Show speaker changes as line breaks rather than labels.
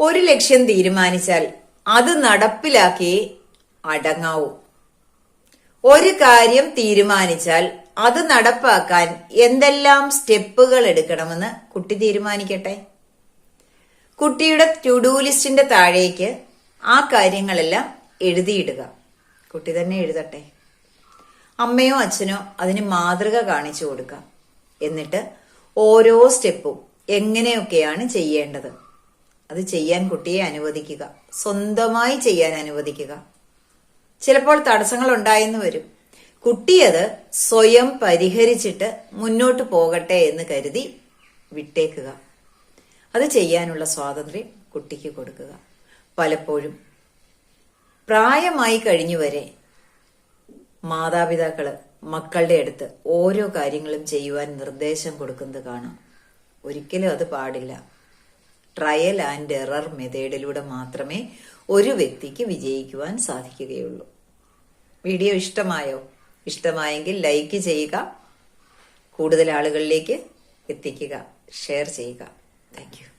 ഒരു ലക്ഷ്യം തീരുമാനിച്ചാൽ അത് നടപ്പിലാക്കി അടങ്ങാവൂ. ഒരു കാര്യം തീരുമാനിച്ചാൽ അത് നടപ്പാക്കാൻ എന്തെല്ലാം സ്റ്റെപ്പുകൾ എടുക്കണമെന്ന് കുട്ടി തീരുമാനിക്കട്ടെ? കുട്ടിയുടെ ടുഡു ലിസ്റ്റിന്റെ താഴേക്ക് ആ കാര്യങ്ങളെല്ലാം എഴുതിയിടുക. കുട്ടി തന്നെ എഴുതട്ടെ. അമ്മയോ അച്ഛനോ അതിന് മാതൃക കാണിച്ചു കൊടുക്കുക. എന്നിട്ട് ഓരോ സ്റ്റെപ്പും എങ്ങനെയൊക്കെയാണ് ചെയ്യേണ്ടത്? അത് ചെയ്യാൻ കുട്ടിയെ അനുവദിക്കുക. സ്വന്തമായി ചെയ്യാൻ അനുവദിക്കുക. ചിലപ്പോൾ തടസ്സങ്ങൾ ഉണ്ടായെന്ന് വരും. കുട്ടിയത് സ്വയം പരിഹരിച്ചിട്ട് മുന്നോട്ട് പോകട്ടെ എന്ന് കരുതി വിട്ടേക്കുക. അത് ചെയ്യാനുള്ള സ്വാതന്ത്ര്യം കുട്ടിക്ക് കൊടുക്കുക. പലപ്പോഴും പ്രായമായി കഴിഞ്ഞു വരെ മാതാപിതാക്കൾ മക്കളുടെ അടുത്ത് ഓരോ കാര്യങ്ങളും ചെയ്യുവാൻ നിർദ്ദേശം കൊടുക്കുന്നത് കാണാം. ഒരിക്കലും അത് പാടില്ല. ട്രയൽ ആൻഡ് എറർ മെത്തേഡിലൂടെ മാത്രമേ ഒരു വ്യക്തിക്ക് വിജയിക്കുവാൻ സാധിക്കുകയുള്ളൂ. വീഡിയോ ഇഷ്ടമായോ? ഇഷ്ടമായെങ്കിൽ ലൈക്ക് ചെയ്യുക. കൂടുതൽ ആളുകളിലേക്ക് എത്തിക്കുക. ഷെയർ ചെയ്യുക. താങ്ക്